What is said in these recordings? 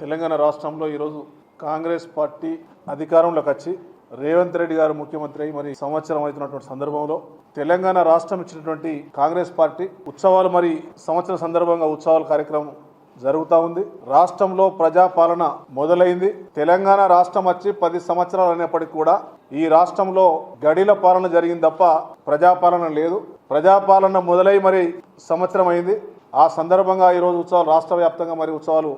తెలంగాణ రాష్ట్రంలో ఈరోజు కాంగ్రెస్ పార్టీ అధికారంలోకి వచ్చి రేవంత్ రెడ్డి గారు ముఖ్యమంత్రి అయి మరి సంవత్సరం అవుతున్నటువంటి సందర్భంలో తెలంగాణ రాష్ట్రం ఇచ్చినటువంటి కాంగ్రెస్ పార్టీ ఉత్సవాలు మరి సంవత్సరం సందర్భంగా ఉత్సవాల కార్యక్రమం జరుగుతూ ఉంది. రాష్ట్రంలో ప్రజాపాలన మొదలైంది. తెలంగాణ రాష్ట్రం వచ్చి పది సంవత్సరాలు అయినప్పటికీ కూడా ఈ రాష్ట్రంలో గడిల పాలన జరిగింది తప్ప ప్రజాపాలన లేదు. ప్రజాపాలన మొదలై మరి సంవత్సరం అయింది. ఆ సందర్భంగా ఈరోజు ఉత్సవాలు రాష్ట్ర వ్యాప్తంగా మరి ఉత్సవాలు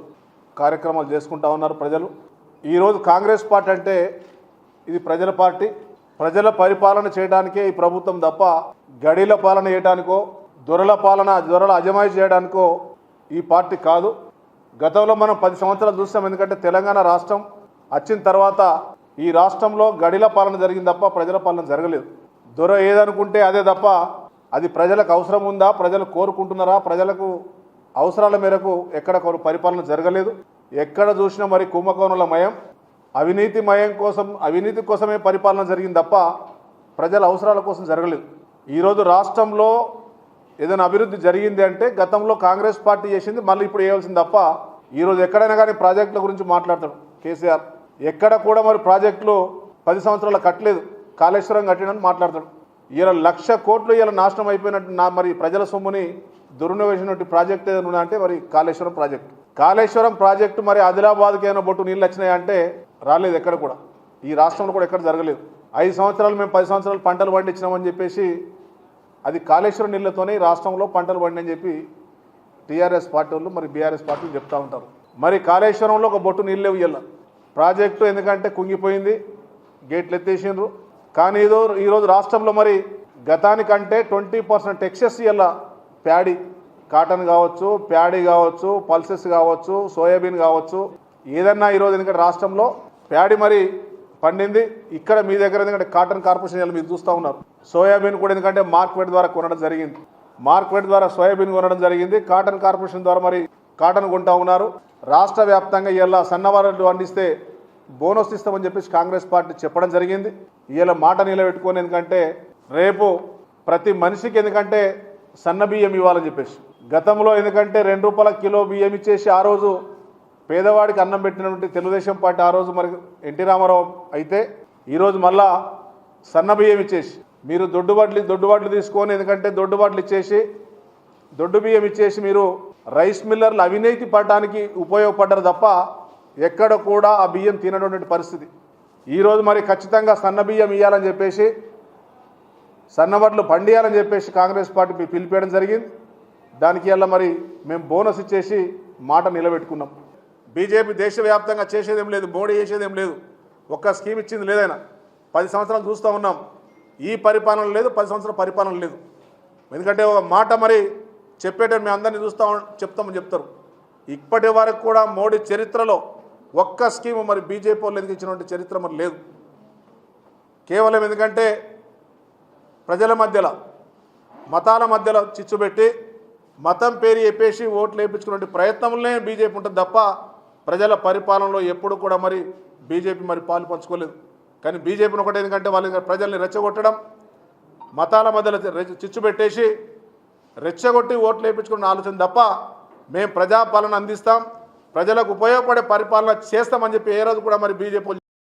కార్యక్రమాలు చేసుకుంటా ఉన్నారు ప్రజలు. ఈరోజు కాంగ్రెస్ పార్టీ అంటే ఇది ప్రజల పార్టీ. ప్రజల పరిపాలన చేయడానికే ఈ ప్రభుత్వం తప్ప గడిల పాలన చేయడానికో దొరల పాలన దొరల అజమాయి చేయడానికో ఈ పార్టీ కాదు. గతంలో మనం పది సంవత్సరాలు చూస్తాం ఎందుకంటే తెలంగాణ రాష్ట్రం వచ్చిన తర్వాత ఈ రాష్ట్రంలో గడిల పాలన జరిగింది తప్ప ప్రజల పాలన జరగలేదు. దొర ఏదనుకుంటే అదే తప్ప అది ప్రజలకు అవసరం ఉందా? ప్రజలు కోరుకుంటున్నారా? ప్రజలకు అవసరాల మేరకు ఎక్కడ పరిపాలన జరగలేదు. ఎక్కడ చూసినా మరి కుంభకోణుల మయం. అవినీతి మయం కోసం అవినీతి కోసమే పరిపాలన జరిగింది తప్ప ప్రజల అవసరాల కోసం జరగలేదు. ఈరోజు రాష్ట్రంలో ఏదైనా అభివృద్ధి జరిగింది అంటే గతంలో కాంగ్రెస్ పార్టీ చేసింది మళ్ళీ ఇప్పుడు వేయాల్సింది తప్ప ఈరోజు ఎక్కడైనా కానీ ప్రాజెక్టుల గురించి మాట్లాడతాడు కేసీఆర్. ఎక్కడ కూడా మరి ప్రాజెక్టులు పది సంవత్సరాలు కట్టలేదు. కాళేశ్వరం కట్టినని మాట్లాడతాడు. ఇలా లక్ష కోట్లు ఇలా నాశనం అయిపోయినట్టు నా మరి ప్రజల సొమ్ముని దుర్నివేసినట్టు ప్రాజెక్ట్ ఏదైనా అంటే మరి కాళేశ్వరం ప్రాజెక్ట్. కాళేశ్వరం ప్రాజెక్టు మరి ఆదిలాబాద్కి ఏమైనా బొట్టు నీళ్ళు వచ్చినాయి అంటే రాలేదు ఎక్కడ కూడా. ఈ రాష్ట్రంలో కూడా ఎక్కడ జరగలేదు. ఐదు సంవత్సరాలు మేము పది సంవత్సరాలు పంటలు పండించినామని చెప్పేసి అది కాళేశ్వరం నీళ్ళతోనే రాష్ట్రంలో పంటలు పండినని చెప్పి టీఆర్ఎస్ పార్టీ వాళ్ళు మరి బీఆర్ఎస్ పార్టీలు చెప్తా ఉంటారు. మరి కాళేశ్వరంలో ఒక బొట్టు నీళ్ళు లేవు ప్రాజెక్టు ఎందుకంటే కుంగిపోయింది గేట్లు ఎత్తేసిండ్రు. కానీ ఏదో ఈరోజు రాష్ట్రంలో మరి గతానికంటే ట్వంటీ పర్సెంట్ ఎక్సెస్ ఇయ్యాల ప్యాడీ కాటన్ కావచ్చు ప్యాడీ కావచ్చు పల్సెస్ కావచ్చు సోయాబీన్ కావచ్చు ఏదన్నా ఈరోజు ఎందుకంటే రాష్ట్రంలో ప్యాడీ మరి పండింది. ఇక్కడ మీ దగ్గర ఎందుకంటే కాటన్ కార్పొరేషన్ ఇవాళ మీరు చూస్తూ ఉన్నారు. సోయాబీన్ కూడా ఎందుకంటే మార్కెట్ ద్వారా కొనడం జరిగింది. మార్కెట్ ద్వారా సోయాబీన్ కొనడం జరిగింది. కాటన్ కార్పొరేషన్ ద్వారా మరి కాటన్ కొంటా ఉన్నారు. రాష్ట్ర వ్యాప్తంగా ఇలా సన్నవారులు పండిస్తే బోనస్ ఇస్తామని చెప్పేసి కాంగ్రెస్ పార్టీ చెప్పడం జరిగింది. ఇలా మాట నిలబెట్టుకొని ఎందుకంటే రేపు ప్రతి మనిషికి ఎందుకంటే సన్న బియ్యం ఇవ్వాలని చెప్పేసి. గతంలో ఎందుకంటే రెండు రూపాయల కిలో బియ్యం ఇచ్చేసి ఆ రోజు పేదవాడికి అన్నం పెట్టినటువంటి తెలుగుదేశం పార్టీ ఆ రోజు మరి ఎన్టీ రామారావు అయితే ఈరోజు మళ్ళా సన్న బియ్యం ఇచ్చేసి. మీరు దొడ్డుబాట్లు దొడ్డుబాట్లు తీసుకొని ఎందుకంటే దొడ్డుబాట్లు ఇచ్చేసి దొడ్డు బియ్యం ఇచ్చేసి మీరు రైస్ మిల్లర్లు అవినీతి పడడానికి ఉపయోగపడ్డారు తప్ప ఎక్కడ కూడా ఆ బియ్యం తినటువంటి పరిస్థితి. ఈరోజు మరి ఖచ్చితంగా సన్న బియ్యం ఇవ్వాలని చెప్పేసి సన్నవడ్లు పండియాలని చెప్పేసి కాంగ్రెస్ పార్టీ మీ పిలిపేయడం జరిగింది. దానికి వల్ల మరి మేము బోనస్ ఇచ్చేసి మాట నిలబెట్టుకున్నాం. బీజేపీ దేశవ్యాప్తంగా చేసేదేం లేదు మోడీ చేసేదేం లేదు. ఒక్క స్కీమ్ ఇచ్చింది లేదైనా. పది సంవత్సరాలు చూస్తూ ఉన్నాం. ఈ పరిపాలన లేదు పది సంవత్సరాల పరిపాలన లేదు. ఎందుకంటే ఒక మాట మరి చెప్పేటప్పుడు మేము అందరినీ చూస్తా చెప్తామని చెప్తారు. ఇప్పటి వరకు కూడా మోడీ చరిత్రలో ఒక్క స్కీము మరి బీజేపీ వాళ్ళు ఎందుకు ఇచ్చినటువంటి చరిత్ర మరి లేదు. కేవలం ఎందుకంటే ప్రజల మధ్యలో మతాల మధ్యలో చిచ్చు పెట్టి మతం పేరు చెప్పేసి ఓట్లు వేయించుకునే ప్రయత్నంలోనే బీజేపీ ఉంటుంది తప్ప ప్రజల పరిపాలనలో ఎప్పుడు కూడా మరి బీజేపీ మరి పాలు పంచుకోలేదు. కానీ బీజేపీని ఒకటి ఎందుకంటే వాళ్ళు ప్రజల్ని రెచ్చగొట్టడం మతాల మధ్యలో చిచ్చు పెట్టేసి రెచ్చగొట్టి ఓట్లు వేయించుకున్న ఆలోచన తప్ప మేము ప్రజాపాలన అందిస్తాం. ప్రజలకు ఉపయోగపడే పరిపాలన చేస్తామని చెప్పి ఏ రోజు కూడా మరి బీజేపీ